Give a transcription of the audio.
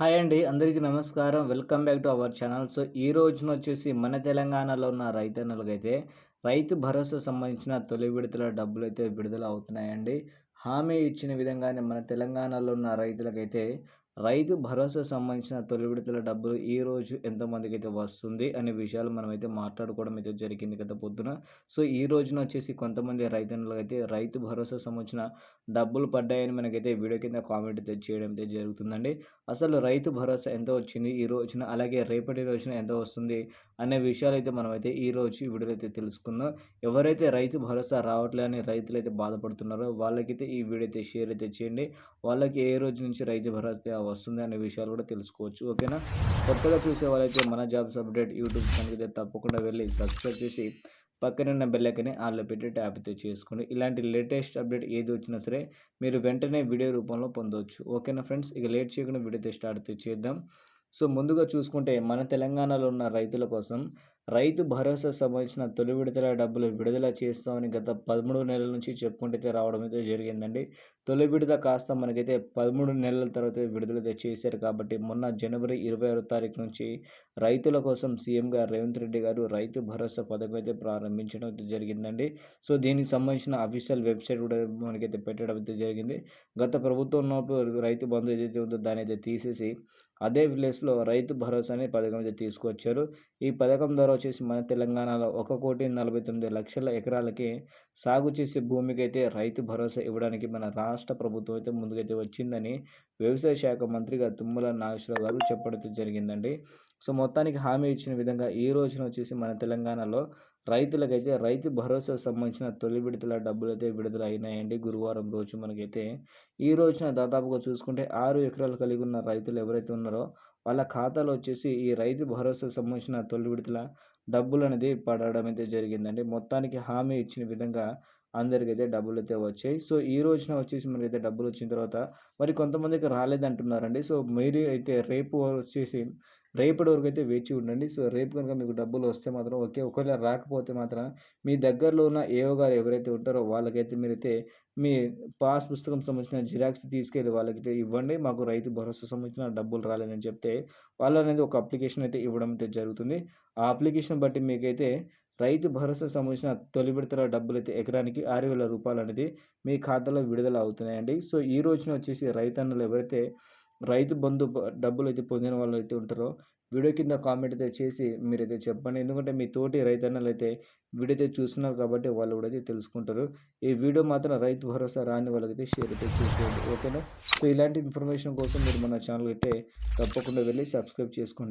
Hi అండి అందరికీ నమస్కారం. Welcome back to our channel. So ఈ రోజున వచ్చేసి మన తెలంగాణలో ఉన్న రైతన్నలకైతే రైతు భరోసా సంబంధించిన తొలి విడతల డబ్బులు అయితే విడుదల అవుతున్నాయండి. హామీ ఇచ్చిన విధంగానే మన తెలంగాణలో ఉన్న రైతులకైతే రైతు భరోసా సంబంధించిన తొలి విడతల డబ్బులు ఈ రోజు ఎంతమందికి అయితే వస్తుంది అనే విషయాలు మనమైతే మాట్లాడుకోవడం అయితే జరిగింది కదా పొద్దున. సో ఈ రోజున వచ్చేసి కొంతమంది రైతన్నులకు అయితే రైతు భరోసా సంబంధించిన డబ్బులు పడ్డాయని మనకైతే వీడియో కింద కామెంట్ అయితే చేయడం అయితే జరుగుతుందండి. అసలు రైతు భరోసా ఎంత వచ్చింది ఈ రోజున అలాగే రేపటి రోజున ఎంత వస్తుంది అనే విషయాలు అయితే మనమైతే ఈ రోజు ఈ వీడియోలో అయితే తెలుసుకుందాం. ఎవరైతే రైతు భరోసా రావట్లేదని రైతులు అయితే బాధపడుతున్నారో వాళ్ళకైతే ఈ వీడియో అయితే షేర్ అయితే చేయండి. వాళ్ళకి ఏ రోజు నుంచి రైతు భరోసా వస్తుంది అనే విషయాలు కూడా తెలుసుకోవచ్చు. ఓకేనా? కొత్తగా చూసే వాళ్ళైతే మన జాబ్స్ అప్డేట్ యూట్యూబ్ ఛానల్ తప్పకుండా వెళ్ళి సబ్స్క్రైబ్ చేసి పక్కనున్న బెల్లకని బెల్లైకని ఆన్లో పెట్టి ట్యాప్ చేసుకోండి. ఇలాంటి లేటెస్ట్ అప్డేట్ ఏది వచ్చినా సరే మీరు వెంటనే వీడియో రూపంలో పొందవచ్చు ఓకేనా ఫ్రెండ్స్ ఇక లేట్ చేయకుండా వీడియో స్టార్ట్ అయితే చేద్దాం. సో ముందుగా చూసుకుంటే మన తెలంగాణలో ఉన్న రైతుల కోసం రైతు భరోసా సంబంధించిన తొలి విడతల డబ్బులు విడుదల చేస్తామని గత పదమూడు నెలల నుంచి చెప్పుకుంటే రావడం అయితే జరిగిందండి. తొలి విడత కాస్త మనకైతే పదమూడు నెలల తర్వాత విడుదల చేశారు కాబట్టి మొన్న జనవరి ఇరవై ఆరో తారీఖు నుంచి రైతుల కోసం సీఎంగా రేవంత్ రెడ్డి గారు రైతు భరోసా పథకం అయితే ప్రారంభించడం అయితే జరిగిందండి. సో దీనికి సంబంధించిన అఫీషియల్ వెబ్సైట్ కూడా మనకైతే పెట్టడం అయితే జరిగింది. గత ప్రభుత్వం ఉన్నప్పుడు రైతు బంధు ఏదైతే ఉందో దాని అయితే తీసేసి అదే విలేజ్లో రైతు భరోసా అనే పథకం అయితే తీసుకొచ్చారు. ఈ పథకం ద్వారా వచ్చేసి మన తెలంగాణలో ఒక కోటి నలభై తొమ్మిది లక్షల ఎకరాలకి సాగు చేసే భూమికి అయితే రైతు భరోసా ఇవ్వడానికి మన రాష్ట్ర ప్రభుత్వం అయితే ముందుకైతే వచ్చిందని వ్యవసాయ శాఖ మంత్రిగా తుమ్మల నాగేశ్వరరావు గారు చెప్పడం జరిగిందండి. సో మొత్తానికి హామీ ఇచ్చిన విధంగా ఈ రోజున వచ్చేసి మన తెలంగాణలో రైతులకైతే రైతు భరోసా సంబంధించిన తొలి విడతల డబ్బులు అయితే విడుదల అయినాయండి గురువారం రోజు మనకైతే ఈ రోజున దాదాపుగా చూసుకుంటే ఆరు ఎకరాలు కలిగి ఉన్న రైతులు ఎవరైతే ఉన్నారో వాళ్ళ ఖాతాలో వచ్చేసి ఈ రైతు భరోసా సంబంధించిన తొలి విడతల డబ్బులు అనేది పడడం అయితే జరిగిందండి. మొత్తానికి హామీ ఇచ్చిన విధంగా అందరికైతే డబ్బులు అయితే వచ్చాయి. సో ఈ రోజున వచ్చేసి మనకైతే డబ్బులు వచ్చిన తర్వాత మరి కొంతమందికి రాలేదంటున్నారండి. సో మీరు అయితే రేపు వచ్చేసి రేపటి వరకు అయితే వేచి ఉండండి. సో రేపు కనుక మీకు డబ్బులు వస్తే మాత్రం ఓకే. ఒకవేళ రాకపోతే మాత్రం మీ దగ్గరలో ఉన్న ఏవో గారు ఎవరైతే ఉంటారో వాళ్ళకైతే మీరైతే మీ పాస్ పుస్తకం సంబంధించిన జిరాక్స్ తీసుకెళ్ళి వాళ్ళకైతే ఇవ్వండి. మాకు రైతు భరోసా సంబంధించిన డబ్బులు రాలేదని చెప్తే వాళ్ళు అనేది ఒక అప్లికేషన్ అయితే ఇవ్వడం అయితే జరుగుతుంది. ఆ అప్లికేషన్ బట్టి మీకైతే రైతు భరోసా సంబంధించిన తొలి విడతల డబ్బులు అయితే ఎకరానికి ఆరు వేల రూపాయలు అనేది మీ ఖాతాలో విడుదల అవుతున్నాయండి. సో ఈ రోజున వచ్చేసి రైతన్నులు ఎవరైతే రైతు బంధు డబ్బులు అయితే పొందిన వాళ్ళు అయితే ఉంటారో వీడియో కింద కామెంట్ అయితే చేసి మీరైతే చెప్పండి. ఎందుకంటే మీ తోటి రైతన్నలు అయితే వీడియో అయితే చూస్తున్నారు కాబట్టి వాళ్ళు కూడా అయితే తెలుసుకుంటారు. ఈ వీడియో మాత్రం రైతు భరోసా రాని వాళ్ళకైతే షేర్ అయితే చేసేయండి. ఓకేనా? సో ఇలాంటి ఇన్ఫర్మేషన్ కోసం మీరు మన ఛానల్ అయితే తప్పకుండా వెళ్ళి సబ్స్క్రైబ్ చేసుకోండి.